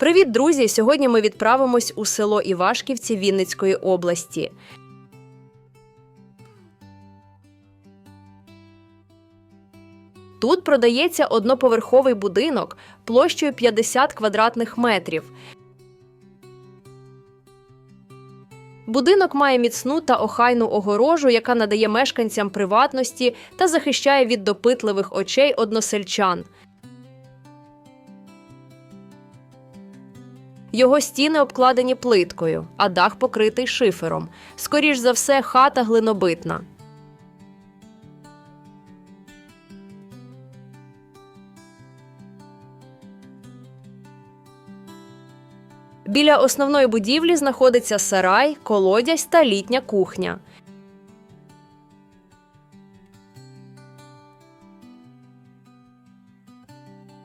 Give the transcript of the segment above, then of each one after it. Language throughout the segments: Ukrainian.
Привіт, друзі! Сьогодні ми відправимось у село Івашківці Вінницької області. Тут продається одноповерховий будинок площею 50 квадратних метрів. Будинок має міцну та охайну огорожу, яка надає мешканцям приватності та захищає від допитливих очей односельчан. Його стіни обкладені плиткою, а дах покритий шифером. Скоріш за все, хата глинобитна. Біля основної будівлі знаходиться сарай, колодязь та літня кухня.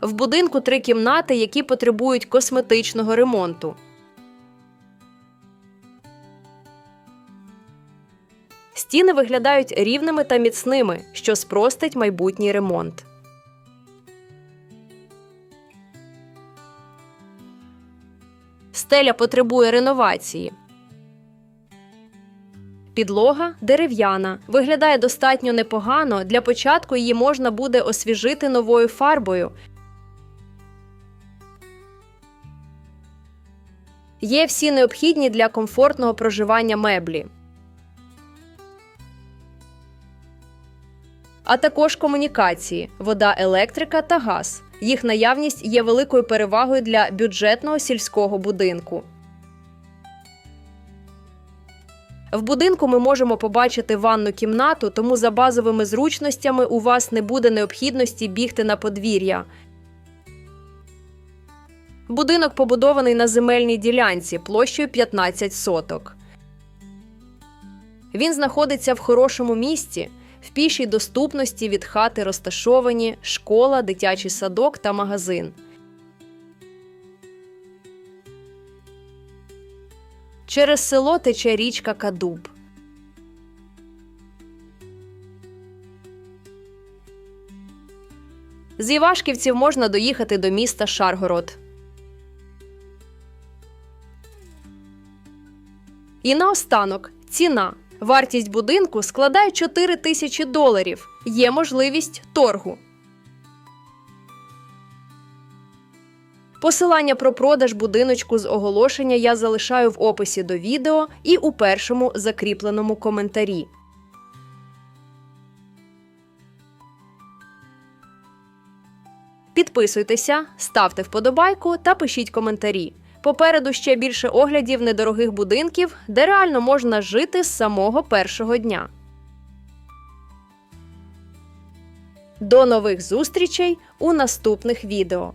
В будинку три кімнати, які потребують косметичного ремонту. Стіни виглядають рівними та міцними, що спростить майбутній ремонт. Стеля потребує реновації. Підлога дерев'яна. Виглядає достатньо непогано. Для початку її можна буде освіжити новою фарбою. Є всі необхідні для комфортного проживання меблі. А також комунікації, вода, електрика та газ. Їх наявність є великою перевагою для бюджетного сільського будинку. В будинку ми можемо побачити ванну кімнату, тому за базовими зручностями у вас не буде необхідності бігти на подвір'я. Будинок побудований на земельній ділянці площею 15 соток. Він знаходиться в хорошому місці. В пішій доступності від хати розташовані школа, дитячий садок та магазин. Через село тече річка Кадуб. З Івашківців можна доїхати до міста Шаргород. І наостанок ціна. Вартість будинку складає 4 тисячі доларів. Є можливість торгу. Посилання про продаж будиночку з оголошення я залишаю в описі до відео і у першому закріпленому коментарі. Підписуйтеся, ставте вподобайку та пишіть коментарі. Попереду ще більше оглядів недорогих будинків, де реально можна жити з самого першого дня. До нових зустрічей у наступних відео.